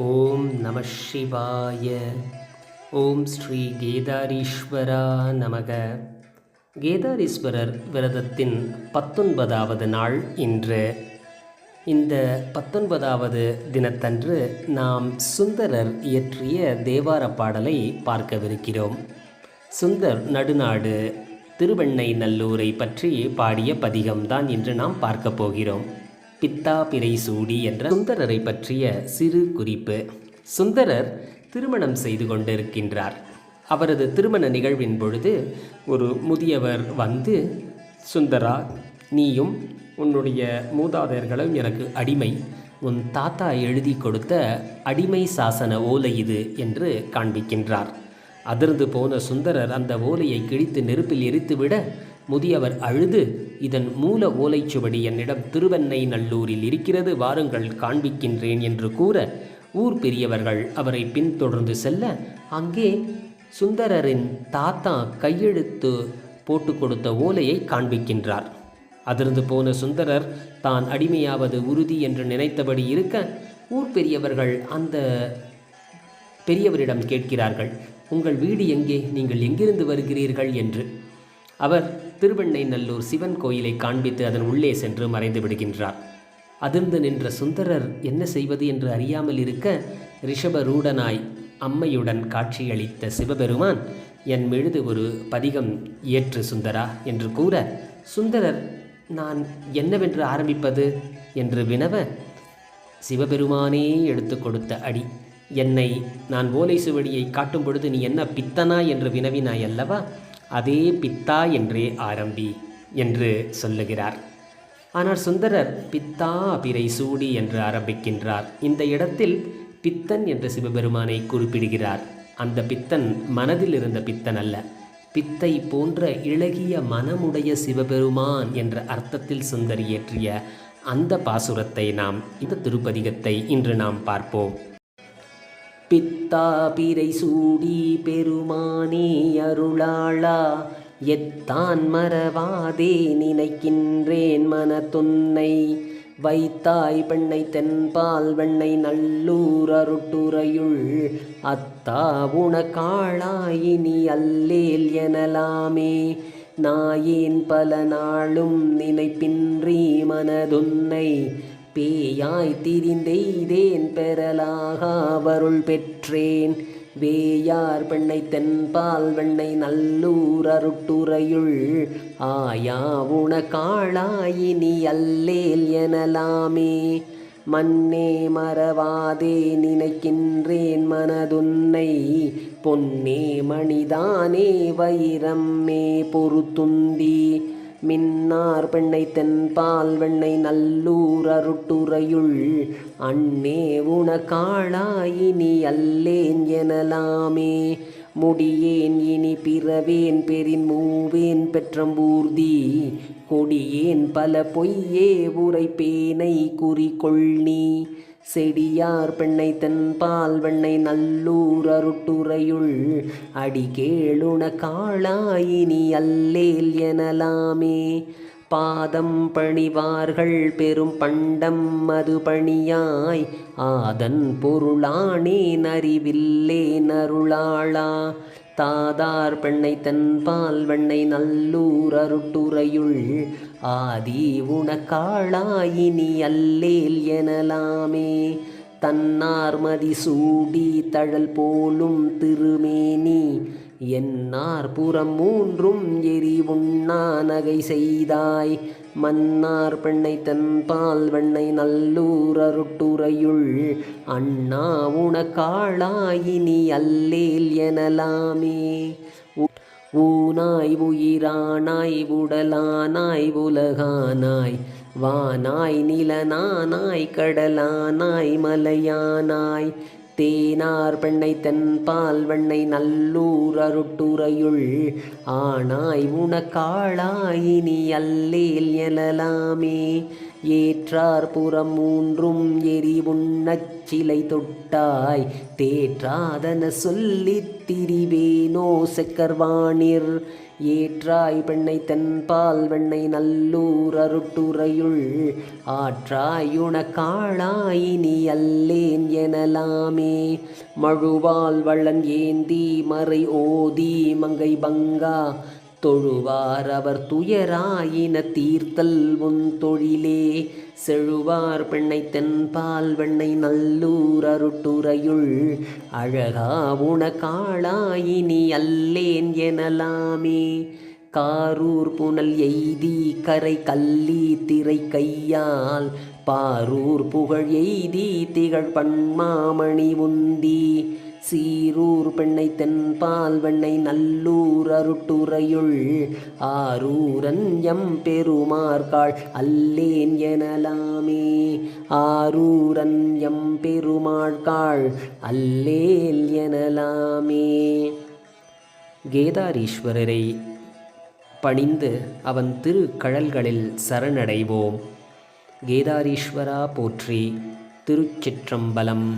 ஓம் நம சிவாய. ஓம் ஸ்ரீ கேதாரீஸ்வரா நமக. கேதாரீஸ்வரர் விரதத்தின் பத்தொன்பதாவது நாள் இன்று. இந்த பத்தொன்பதாவது தினத்தன்று நாம் சுந்தரர் இயற்றிய தேவார பாடலை பார்க்கவிருக்கிறோம். சுந்தர் நடுநாடு திருவெண்ணை நல்லூரை பற்றி பாடிய பதிகம்தான் இன்று நாம் பார்க்க போகிறோம். பித்தா பிறை சூடி என்ற சுந்தரரை பற்றிய சிறு குறிப்பு. சுந்தரர் திருமணம் செய்து கொண்டிருக்கின்றார். அவரது திருமண நிகழ்வின் பொழுது ஒரு முதியவர் வந்து சுந்தரா நீயும் உன்னுடைய மூதாதையர்களும் எனக்கு அடிமை. உன் தாத்தா எழுதி கொடுத்த அடிமை சாசன ஓலை இது என்று காண்பிக்கின்றார். அதிர்ந்து போன சுந்தரர் அந்த ஓலையை கிழித்து நெருப்பில் எரித்துவிட முதியவர் அழுது இதன் மூல ஓலைச்சுவடி என்னிடம் திருவெண்ணை நல்லூரில் இருக்கிறது வாருங்கள் காண்பிக்கின்றேன் என்று கூற ஊர் பெரியவர்கள் அவரை பின்தொடர்ந்து செல்ல அங்கே சுந்தரரின் தாத்தா கையெழுத்து போட்டு கொடுத்த ஓலையை காண்பிக்கின்றார். அதிர்ந்து போன சுந்தரர் தான் அடிமையாவது உறுதி என்று நினைத்தபடி இருக்க ஊர் பெரியவர்கள் அந்த பெரியவரிடம் கேட்கிறார்கள் உங்கள் வீடு எங்கே? நீங்கள் எங்கிருந்து வருகிறீர்கள்? என்று. அவர் திருவெண்ணை நல்லூர் சிவன் கோயிலை காண்பித்து அதன் உள்ளே சென்று மறைந்து விடுகின்றார். அதிர்ந்து நின்ற சுந்தரர் என்ன செய்வது என்று அறியாமல் இருக்க ரிஷபரூடனாய் அம்மையுடன் காட்சியளித்த சிவபெருமான் என் மெழுது ஒரு பதிகம் ஏற்று சுந்தரா என்று கூற சுந்தரர் நான் என்னவென்று ஆரம்பிப்பது? என்று வினவ சிவபெருமானே எடுத்து கொடுத்த அடி என்னை நான் ஓலை சுவடியை காட்டும் பொழுது நீ என்ன பித்தனா? என்று வினவினாய் அல்லவா அதே பித்தா என்றே ஆரம்பி என்று சொல்லுகிறார். ஆனால் சுந்தரர் பித்தா பிறை சூடி என்று ஆரம்பிக்கின்றார். இந்த இடத்தில் பித்தன் என்ற சிவபெருமானை குறிப்பிடுகிறார். அந்த பித்தன் மனதில் இருந்த பித்தன் அல்ல. பித்தை போன்ற இளகிய மனமுடைய சிவபெருமான் என்ற அர்த்தத்தில் சுந்தர் இயற்றிய அந்த பாசுரத்தை நாம் இந்த திருப்பதிகத்தை இன்று நாம் பார்ப்போம். பித்தா பிறை சூடி பெருமானே அருளாளா எத்தான் மறவாதே நினைக்கின்றேன் மனத்துன்னை. வைத்தாய் பெண்ணை தென்பால் வெண்ணை நல்லூர் அருட்டுரையுள் அத்தா உனக்காளாயினி அல்லேல் எனலாமே. நாயேன் பல நாளும் நினைப்பின்றி மனதுன்னை பேயாய் திரிந்தெய்தேன் பெறலாக அவருள் பெற்றேன். வேயார் பெண்ணை தென்பால் வெண்ணை நல்லூர் அருட்டுரையுள் ஆயா உனக்காளாயினி அல்லேல் எனலாமே. மன்னே மறவாதே நினைக்கின்றேன் மனதுன்னை. பொன்னே மணிதானே வைரம்மே பொறுத்துந்தி. மின்னார் பெண்ணை தென்பால் வெண்ணை நல்லூர் அருட்டுரையுள். அண்ணே உன காளாயினி அல்லேன் எனலாமே. முடியேன் இனி பிறவேன் பெரின் மூவேன் பெற்றம்பூர்தி. கொடியேன் பல பொய்யே உரைப்பேனை குறிக்கொள்னி செடியார் பெண்ணை தென்பால் வெண்ணை நல்லூர் அருட்டுரையுள். அடி கேளுண காளாயினி அல்லேல் எனலாமே. பாதம் பணிவார்கள் பெரும் பண்டம் மது பணியாய். ஆதன் பொருளானே நறிவில்லே நருளாளா. தாதார் பெண்ணை தென்பால் வெண்ணை நல்லூர் அருட்டுரையுள். ஆதி உனக்காளாயினி அல்லேல் எனலாமே. தன்னார் மதி சூடி தழல் போலும் திருமேனி. என்னார் புறம் மூன்றும் எரி உண்ணா நகை செய்தாய். மன்னார் பெண்ணை தன்பால் வெண்ணை நல்லூர் அருட்டுரையுள் அண்ணா உனக்காளாயினி அல்லேல் எனலாமே. ஊனாய் உயிரானாய் உடலானாய் உலகானாய். வானாய் நிலனானாய் கடலானாய் மலையானாய். தேனார் பெண்ணை தென்பால் வெண்ணை நல்லூர் அருட்டுரையுள். ஆனாய் உனக்காளாயினி அல்லேல் எனலாமே. ஏற்றார் புறம் மூன்றும் எரி உண்ணச்சிலை தொட்டாய். தேற்றாதன சொல்லித் திரிவேனோ செக்கர்வாணிர். ஏற்றாய் பெண்ணை தென்பால் வெண்ணை நல்லூர் அருட்டுரையுள். ஆற்றாயுணக்காளாயினி அல்லேன் எனலாமே. மழுவால் வள்ளன் ஏந்தி மறை ஓதி மங்கை பங்கா. தொழுவார் அவர் துயராயின தீர்த்தல் உன் தொழிலே. செழுவார் பெண்ணை தென்பால் வெண்ணை நல்லூர் அருட்டுரையுள். அழகா உன காளாயினி அல்லேன் எனலாமே. காரூர் புனல் எய்தி கரை கல்லி திரை கையால். பாரூர் புகழ் எய்தி திகழ் பண்மாமணி உந்தி. சீரூர் பெண்ணை தென்பால் வெண்ணை நல்லூர் அருட்டுரையுள். ஆரூரன் எம் பெருமார்காள் அல்லேன் எனலாமே. ஆரூரன் எம் பெருமாள்காள் அல்லேல் எனலாமே. கேதாரீஸ்வரரை பணிந்து அவன் திருக்கழல்களில் சரணடைவோம். கேதாரீஸ்வரா போற்றி திருச்சிற்றம்பலம்.